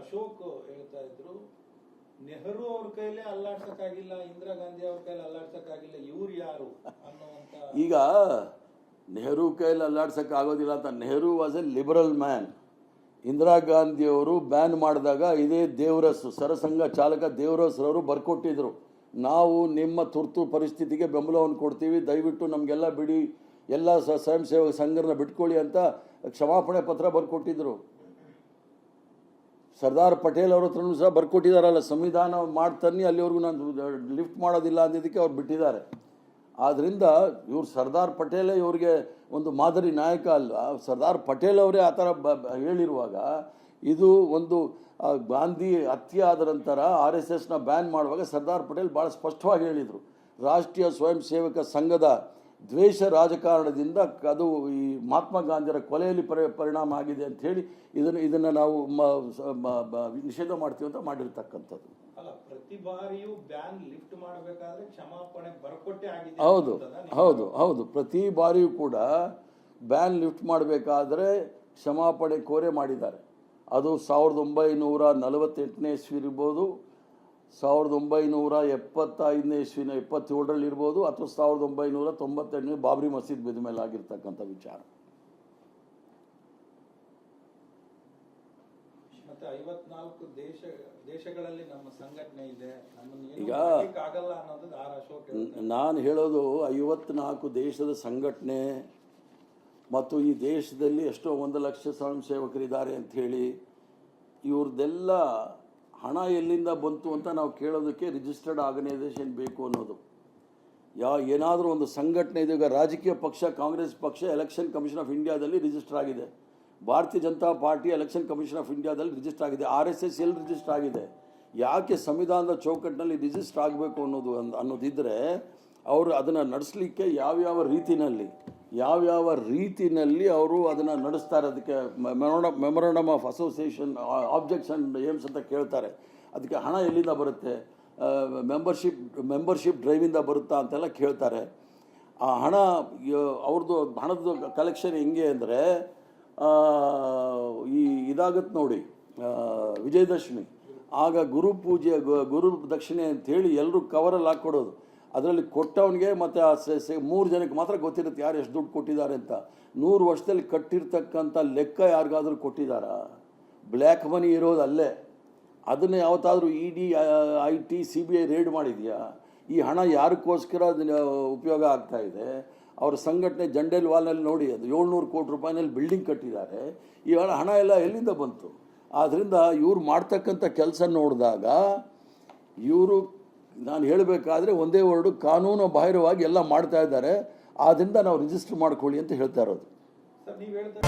ಅಶೋಕ್ ಹೇಳ್ತಾ ಇದ್ರು, ನೆಹರು ಅವ್ರ ಕೈಲೇ ಅಲ್ಲಾಡ್ಸಕ್ಕಾಗಿಲ್ಲ, ಇಂದಿರಾ ಗಾಂಧಿ ಅವ್ರ ಕೈಲಿ ಅಲ್ಲಾಡ್ಸಕ್ಕಾಗಿಲ್ಲ, ಇವ್ರು ಯಾರು ಅನ್ನುವಂತ ಈಗ ನೆಹರು ಕೈಲಿ ಅಲ್ಲಾಡ್ಸಕ್ ಆಗೋದಿಲ್ಲ ಅಂತ, Nehru was a liberal man Indira ಗಾಂಧಿಯವರು ಬ್ಯಾನ್ ಮಾಡಿದಾಗ ಇದೇ ದೇವರಸ್ ಸರಸಂಘ ಚಾಲಕ ದೇವರಸ್ರವರು ಬರ್ಕೊಟ್ಟಿದ್ರು. ನಾವು ನಿಮ್ಮ ತುರ್ತು ಪರಿಸ್ಥಿತಿಗೆ ಬೆಂಬಲವನ್ನು ಕೊಡ್ತೀವಿ, ದಯವಿಟ್ಟು ನಮಗೆಲ್ಲ ಬಿಡಿ, ಎಲ್ಲ ಸ್ವಯಂ ಸೇವಕ ಸಂಘರನ್ನ ಬಿಟ್ಕೊಳ್ಳಿ ಅಂತ ಕ್ಷಮಾಪಣೆ ಪತ್ರ ಬರ್ಕೊಟ್ಟಿದ್ರು. ಸರ್ದಾರ್ ಪಟೇಲ್ ಅವ್ರ ಹತ್ರನೂ ಸಹ ಬರ್ಕೊಟ್ಟಿದ್ದಾರಲ್ಲ ಸಂವಿಧಾನ ಮಾಡ್ತಾನೆ ತನ್ನಿ ಅಲ್ಲಿವರೆಗೂ ನಾನು ಲಿಫ್ಟ್ ಮಾಡೋದಿಲ್ಲ ಅಂದಿದ್ದಕ್ಕೆ ಅವ್ರು ಬಿಟ್ಟಿದ್ದಾರೆ. ಆದ್ದರಿಂದ ಇವ್ರು ಸರ್ದಾರ್ ಪಟೇಲೇ ಇವ್ರಿಗೆ ಒಂದು ಮಾದರಿ ನಾಯಕ ಅಲ್ಲ ಸರ್ದಾರ್ ಪಟೇಲ್ ಅವರೇ ಆ ಥರ ಬ ಹೇಳಿರುವಾಗ ಇದು ಒಂದು ಗಾಂಧಿ ಹತ್ಯೆ ಆದ ನಂತರ ಆರ್ ಎಸ್ ಎಸ್ನ ಬ್ಯಾನ್ ಮಾಡುವಾಗ ಸರ್ದಾರ್ ಪಟೇಲ್ ಭಾಳ ಸ್ಪಷ್ಟವಾಗಿ ಹೇಳಿದರು. ರಾಷ್ಟ್ರೀಯ ಸ್ವಯಂ ಸೇವಕ ಸಂಘದ ದ್ವೇಷ ರಾಜಕಾರಣದಿಂದ ಅದು ಈ ಮಹಾತ್ಮ ಗಾಂಧಿಯರ ಕೊಲೆಯಲ್ಲಿ ಪರಿ ಪರಿಣಾಮ ಆಗಿದೆ ಅಂತ ಹೇಳಿ ಇದನ್ನು ಇದನ್ನು ನಾವು ನಿಷೇಧ ಮಾಡ್ತೀವಿ ಅಂತ ಮಾಡಿರ್ತಕ್ಕಂಥದ್ದು. ಅಲ್ಲ ಪ್ರತಿ ಬಾರಿಯೂ ಬ್ಯಾನ್ ಲಿಫ್ಟ್ ಮಾಡಬೇಕಾದ್ರೆ ಕ್ಷಮಾಪಣೆ ಬರ್ಕೊಟ್ಟೆ ಆಗಿದೆ ಹೌದು ಹೌದು ಹೌದು. ಪ್ರತಿ ಬಾರಿಯೂ ಕೂಡ ಬ್ಯಾನ್ ಲಿಫ್ಟ್ ಮಾಡಬೇಕಾದ್ರೆ ಕ್ಷಮಾಪಣೆ ಕೋರೆ ಮಾಡಿದ್ದಾರೆ. ಅದು ಸಾವಿರದ ಒಂಬೈನೂರ ನಲವತ್ತೆಂಟನೇ ಇಸ್ವಿ ಇರ್ಬೋದು ಸಾವಿರದ ಒಂಬೈನೂರ ಎಪ್ಪತ್ತೈದನೇ ಇಸ್ವಿನ ಎಪ್ಪತ್ತೇಳರಲ್ಲಿ ಇರ್ಬೋದು ಅಥವಾ ಸಾವಿರದ ಒಂಬೈನೂರ ತೊಂಬತ್ತೆಂಟನೇ ಬಾಬ್ರಿ ಮಸೀದ್ ಬಿದ್ದ ಮೇಲೆ ಆಗಿರ್ತಕ್ಕಂಥ ವಿಚಾರ ಈಗ- ನಾನು ಹೇಳೋದು ಐವತ್ನಾಲ್ಕು ದೇಶದ ಸಂಘಟನೆ ಮತ್ತು ಈ ದೇಶದಲ್ಲಿ ಎಷ್ಟೋ ಒಂದು ಲಕ್ಷ ಸ್ವಯಂ ಸೇವಕರಿದ್ದಾರೆ ಅಂತ ಹೇಳಿ ಇವ್ರದ್ದೆಲ್ಲ ಹಣ ಎಲ್ಲಿಂದ ಬಂತು ಅಂತ ನಾವು ಕೇಳೋದಕ್ಕೆ ರಿಜಿಸ್ಟರ್ಡ್ ಆರ್ಗನೈಸೇಷನ್ ಬೇಕು ಅನ್ನೋದು. ಯಾ, ಏನಾದರೂ ಒಂದು ಸಂಘಟನೆ ಇದೆ, ಈಗ ರಾಜಕೀಯ ಪಕ್ಷ, ಕಾಂಗ್ರೆಸ್ ಪಕ್ಷ ಎಲೆಕ್ಷನ್ ಕಮಿಷನ್ ಆಫ್ ಇಂಡಿಯಾದಲ್ಲಿ ರಿಜಿಸ್ಟರ್ ಆಗಿದೆ. Bharatiya Janata party election commission of ಇಂಡಿಯಾದಲ್ಲಿ ರಿಜಿಸ್ಟರ್ ಆಗಿದೆ. ಆರ್ ಎಸ್ ಎಸ್ ಎಲ್ಲಿ ರಿಜಿಸ್ಟರ್ ಆಗಿದೆ? ಯಾಕೆ ಸಂವಿಧಾನದ ಚೌಕಟ್ಟಿನಲ್ಲಿ ರಿಜಿಸ್ಟರ್ ಆಗಬೇಕು ಅನ್ನೋದು ಅನ್ನೋದಿದ್ದರೆ ಅವರು ಅದನ್ನು ನಡೆಸಲಿಕ್ಕೆ ಯಾವ್ಯಾವ ರೀತಿನಲ್ಲಿ ಯಾವ್ಯಾವ ರೀತಿಯಲ್ಲಿ ಅವರು ಅದನ್ನು ನಡೆಸ್ತಾರೆ ಅದಕ್ಕೆ memorandum of association objection aims ಅಂತ ಕೇಳ್ತಾರೆ. ಅದಕ್ಕೆ ಹಣ ಎಲ್ಲಿಂದ ಬರುತ್ತೆ? ಮೆಂಬರ್ಶಿಪ್ ಮೆಂಬರ್ಶಿಪ್ ಡ್ರೈವಿಂದ ಬರುತ್ತಾ ಅಂತೆಲ್ಲ ಕೇಳ್ತಾರೆ. ಆ ಹಣ ಅವ್ರದ್ದು ಹಣದ ಕಲೆಕ್ಷನ್ ಹೆಂಗೆ ಅಂದರೆ ಈ ಇದಾಗತ್ತೆ ನೋಡಿ ವಿಜಯದಶಮಿ. ಆಗ ಗುರು ಪೂಜೆ ಗುರು ದಕ್ಷಿಣೆ ಅಂತೇಳಿ ಎಲ್ಲರೂ ಕವರಲ್ಲಿ ಹಾಕ್ಕೊಡೋದು. ಅದರಲ್ಲಿ ಕೊಟ್ಟವನಿಗೆ ಮತ್ತು ಆ ಮೂರು ಜನಕ್ಕೆ ಮಾತ್ರ ಗೊತ್ತಿರುತ್ತೆ ಯಾರು ಎಷ್ಟು ದುಡ್ಡು ಕೊಟ್ಟಿದ್ದಾರೆ ಅಂತ. ನೂರು ವರ್ಷದಲ್ಲಿ ಕಟ್ಟಿರ್ತಕ್ಕಂಥ ಲೆಕ್ಕ ಯಾರಿಗಾದರೂ ಕೊಟ್ಟಿದ್ದಾರಾ? ಬ್ಲ್ಯಾಕ್ ಮನಿ ಇರೋದು ಅಲ್ಲೇ. ಅದನ್ನು ಯಾವತ್ತಾದರೂ E D I T, C B I raid ಮಾಡಿದೆಯಾ? ಈ ಹಣ ಯಾರಕ್ಕೋಸ್ಕರ ಉಪಯೋಗ ಆಗ್ತಾ ಇದೆ? ಅವ್ರ ಸಂಘಟನೆ ಜಂಡೇಲ್ ವಾಲ್ನಲ್ಲಿ ನೋಡಿ, ಅದು ಏಳ್ನೂರು ಕೋಟಿ ರೂಪಾಯಿನಲ್ಲಿ ಬಿಲ್ಡಿಂಗ್ ಕಟ್ಟಿದ್ದಾರೆ. ಈ ಹಣ ಎಲ್ಲ ಎಲ್ಲಿಂದ ಬಂತು? ಆದ್ದರಿಂದ ಇವ್ರು ಮಾಡ್ತಕ್ಕಂಥ ಕೆಲಸ ನೋಡಿದಾಗ ಇವರು ನಾನು ಹೇಳಬೇಕಾದ್ರೆ ಒಂದೇ ವರ್ಡು ಕಾನೂನು ಬಾಹಿರವಾಗಿ ಎಲ್ಲ ಮಾಡ್ತಾ ಇದ್ದಾರೆ. ಆದ್ದರಿಂದ ನಾವು ರಿಜಿಸ್ಟರ್ ಮಾಡ್ಕೊಳ್ಳಿ ಅಂತ ಹೇಳ್ತಾ ಇರೋದು. ನೀವು ಹೇಳ್ತಾ